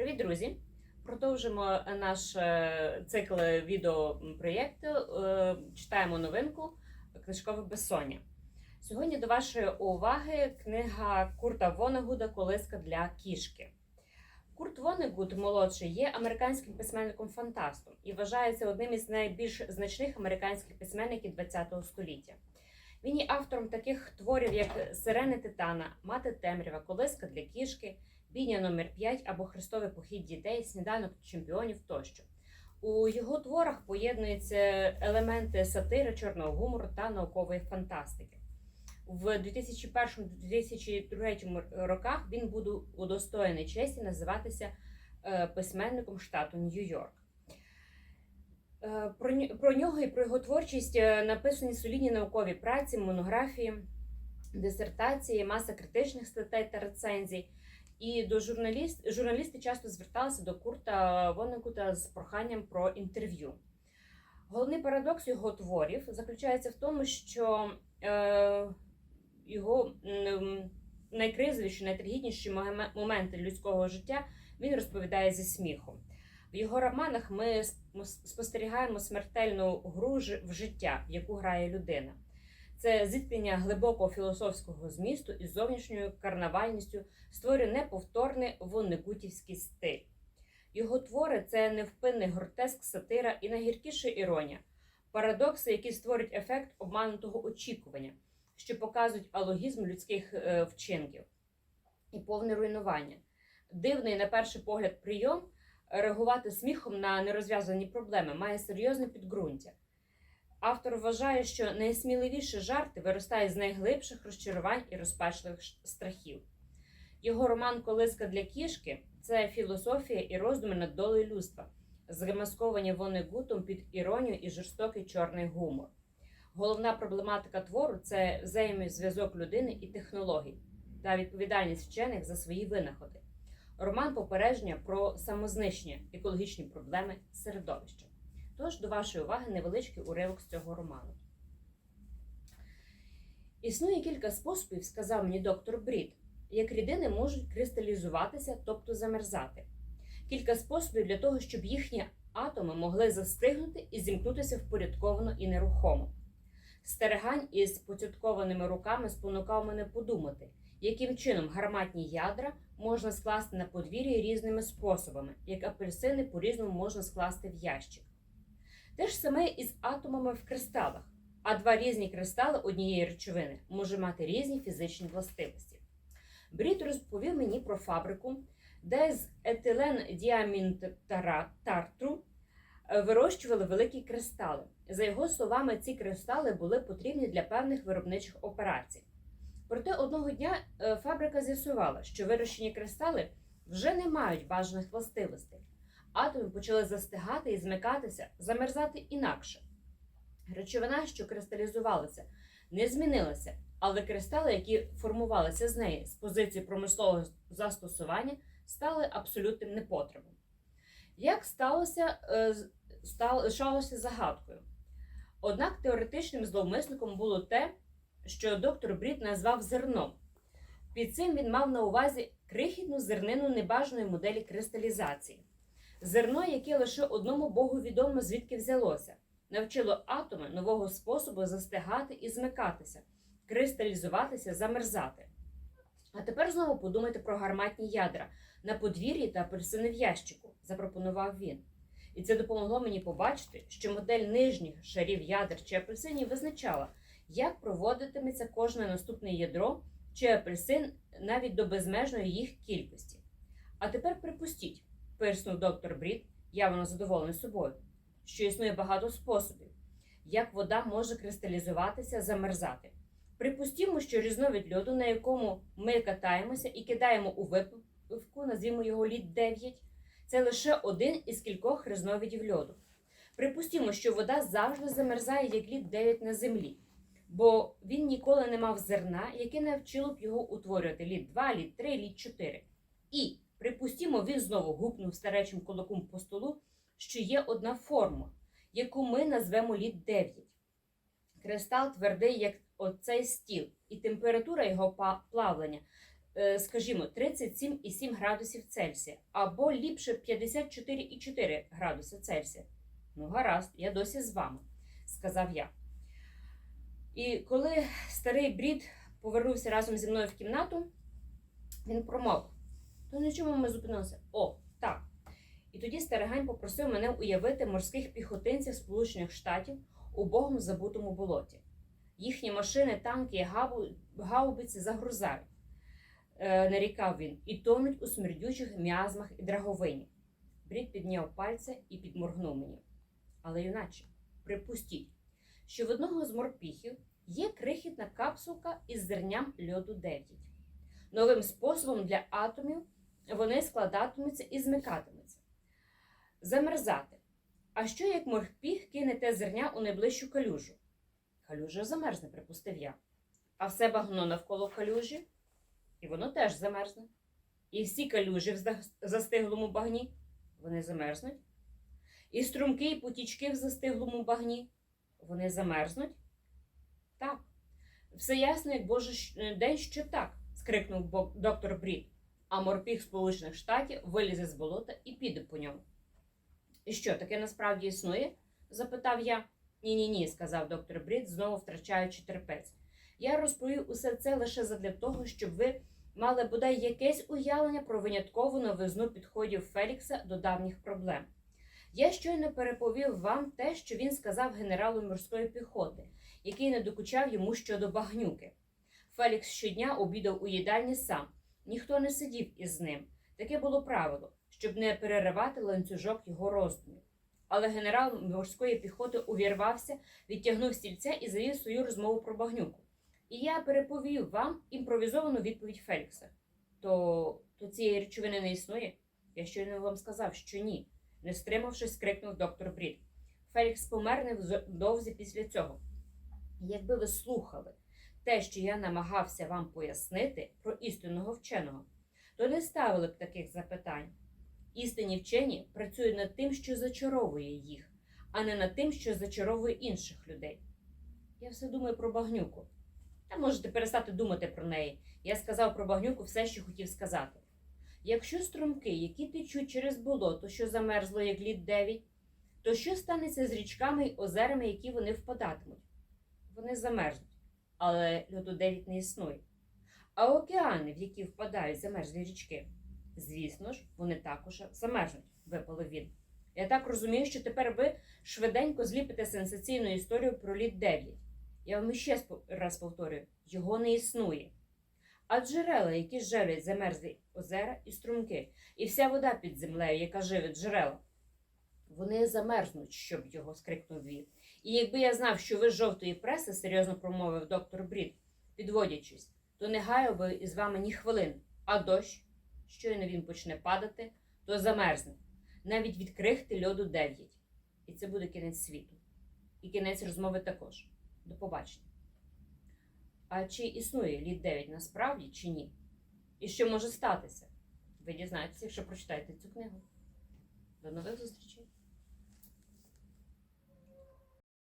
Привіт, друзі! Продовжимо наш е, цикл відеопроєкту. Е, Читаємо новинку Книжкове безсоння. Сьогодні до вашої уваги книга Курта Вонегуда Колиска для кішки. Курт Вонегуд молодший є американським письменником-фантастом і вважається одним із найбільш значних американських письменників ХХ століття. Він є автором таких творів, як Сирени Титана, Мати Темрява, Колиска для кішки. Бійня номер 5 або Хрестовий похід дітей, сніданок чемпіонів тощо. У його творах поєднуються елементи сатири, чорного гумору та наукової фантастики. В 2001-2003 роках він буде удостоєний честі називатися е, письменником штату Нью-Йорк. Е, Про нього і про його творчість е, написані солідні наукові праці, монографії, дисертації, маса критичних статей та рецензій. І до журналіст, журналісти часто зверталися до Курта Вонекута з проханням про інтерв'ю. Головний парадокс його творів заключається в тому, що е, його найкризовіші, найтрагічніші моменти людського життя він розповідає зі сміхом. В його романах ми спостерігаємо смертельну гру в життя, в яку грає людина. Це зіткнення глибокого філософського змісту із зовнішньою карнавальністю створює неповторний воннекутівський стиль. Його твори це невпинний гротеск, сатира і найгіркіша іронія, парадокси, які створюють ефект обманутого очікування, що показують алогізм людських е, вчинків і повне руйнування. Дивний, на перший погляд, прийом реагувати сміхом на нерозв'язані проблеми має серйозне підґрунтя. Автор вважає, що найсміливіші жарти виростають з найглибших розчарувань і розпачливих страхів. Його роман Колиска для кішки це філософія і роздуми над долею людства, зремасковані вони гутом під іронію і жорстокий чорний гумор. Головна проблематика твору це взаємозв'язок людини і технологій та відповідальність вчених за свої винаходи. Роман попередження про самознищення, екологічні проблеми середовища. Тож до вашої уваги невеличкий уривок з цього роману. Існує кілька способів, сказав мені доктор Брід, як рідини можуть кристалізуватися, тобто замерзати. Кілька способів для того, щоб їхні атоми могли застигнути і зімкнутися впорядковано і нерухомо. Стерегань із поцяткованими руками спонукав мене подумати, яким чином гарматні ядра можна скласти на подвір'ї різними способами, як апельсини по-різному можна скласти в ящик. Те ж саме і з атомами в кристалах, а два різні кристали однієї речовини може мати різні фізичні властивості. Брід розповів мені про фабрику, де з етилен діамінтартру вирощували великі кристали. За його словами, ці кристали були потрібні для певних виробничих операцій. Проте одного дня е, фабрика з'ясувала, що вирощені кристали вже не мають бажаних властивостей. Атоми почали застигати і змикатися, замерзати інакше. Речовина, що кристалізувалася, не змінилася, але кристали, які формувалися з неї з позиції промислового застосування, стали абсолютним непотребом. Як сталося, е, стало- лишалося загадкою. Однак теоретичним зловмисником було те, що доктор Брід назвав зерном. Під цим він мав на увазі крихітну зернину небажаної моделі кристалізації. Зерно, яке лише одному Богу відомо звідки взялося, навчило атоми нового способу застигати і змикатися, кристалізуватися, замерзати. А тепер знову подумайте про гарматні ядра на подвір'ї та апельсини в ящику, запропонував він. І це допомогло мені побачити, що модель нижніх шарів ядер чи апельсинів визначала, як проводитиметься кожне наступне ядро чи апельсин навіть до безмежної їх кількості. А тепер припустіть, пирснув доктор Брід, явно задоволений собою, що існує багато способів, як вода може кристалізуватися, замерзати. Припустімо, що різновид льоду, на якому ми катаємося і кидаємо у випивку, назвімо його лід 9, це лише один із кількох різновидів льоду. Припустімо, що вода завжди замерзає як лід 9 на землі, бо він ніколи не мав зерна, яке навчило б його утворювати лід 2, лід 3, лід 4. І, припустімо, він знову гупнув старечим кулаком по столу, що є одна форма, яку ми назвемо лід 9. Кристал твердий, як оцей стіл, і температура його плавлення е, скажімо, 37,7 градусів Цельсія, або ліпше 54,4 градуси Цельсія. Ну, гаразд, я досі з вами, сказав я. І коли старий брід повернувся разом зі мною в кімнату, він промовив: то на чому ми зупинилися? О, так. І тоді Старигань попросив мене уявити морських піхотинців Сполучених Штатів у богом забутому болоті. Їхні машини, танки гаубиці загрузають, е, нарікав він, і тонуть у смердючих м'язмах і драговині. Брід підняв пальця і підморгнув мені. Але юначе, припустіть, що в одного з морпіхів є крихітна капсулка із зерням льоду 9. Новим способом для атомів вони складатимуться і змикатимуться. Замерзати. А що як морпіх кине те зерня у найближчу калюжу? Калюжа замерзне, припустив я. А все багно навколо калюжі, і воно теж замерзне. І всі калюжі в застиглому багні, вони замерзнуть. І струмки, і потічки в застиглому багні, вони замерзнуть. Так. Все ясно, як Божий день, що так, скрикнув доктор Брід. А морпіх Сполучених Штатів вилізе з болота і піде по ньому. І що, таке насправді існує? запитав я. Ні, ні, ні, сказав доктор Брід, знову втрачаючи терпець. Я розповів усе це лише задля того, щоб ви мали бодай якесь уявлення про виняткову новизну підходів Фелікса до давніх проблем. Я щойно переповів вам те, що він сказав генералу морської піхоти, який не докучав йому щодо багнюки. Фелікс щодня обідав у їдальні сам, ніхто не сидів із ним. Таке було правило, щоб не переривати ланцюжок його роздумів. Але генерал морської піхоти увірвався, відтягнув стільця і завів свою розмову про багнюку. І я переповів вам імпровізовану відповідь Фелікса. То, то цієї речовини не існує? Я щойно вам сказав, що ні. Не стримавшись, скрикнув доктор Брід. Фелікс помер невдовзі після цього. Якби ви слухали те, що я намагався вам пояснити про істинного вченого, то не ставили б таких запитань. Істинні вчені працюють над тим, що зачаровує їх, а не над тим, що зачаровує інших людей. Я все думаю про багнюку. Та можете перестати думати про неї. Я сказав про багнюку все, що хотів сказати. Якщо струмки, які течуть через болото, що замерзло як лід 9, то що станеться з річками й озерами, які вони впадатимуть? Вони замерзнуть, але льоду 9 не існує. А океани, в які впадають замерзлі річки, звісно ж, вони також замерзнуть, випалив він. Я так розумію, що тепер ви швиденько зліпите сенсаційну історію про лід 9. Я вам ще спо- раз повторюю: його не існує. А джерела, які желять замерзлі озера і струмки, і вся вода під землею, яка живить джерела, вони замерзнуть, щоб його скрикнув він. І якби я знав, що ви з жовтої преси, серйозно промовив доктор Брід, підводячись, то не гаяв би із вами ні хвилин, а дощ, щойно він почне падати, то замерзне, навіть від крихти льоду 9. І це буде кінець світу. І кінець розмови також. До побачення. А чи існує лід 9 насправді, чи ні? І що може статися? Ви дізнаєтеся, якщо прочитаєте цю книгу. До нових зустрічей!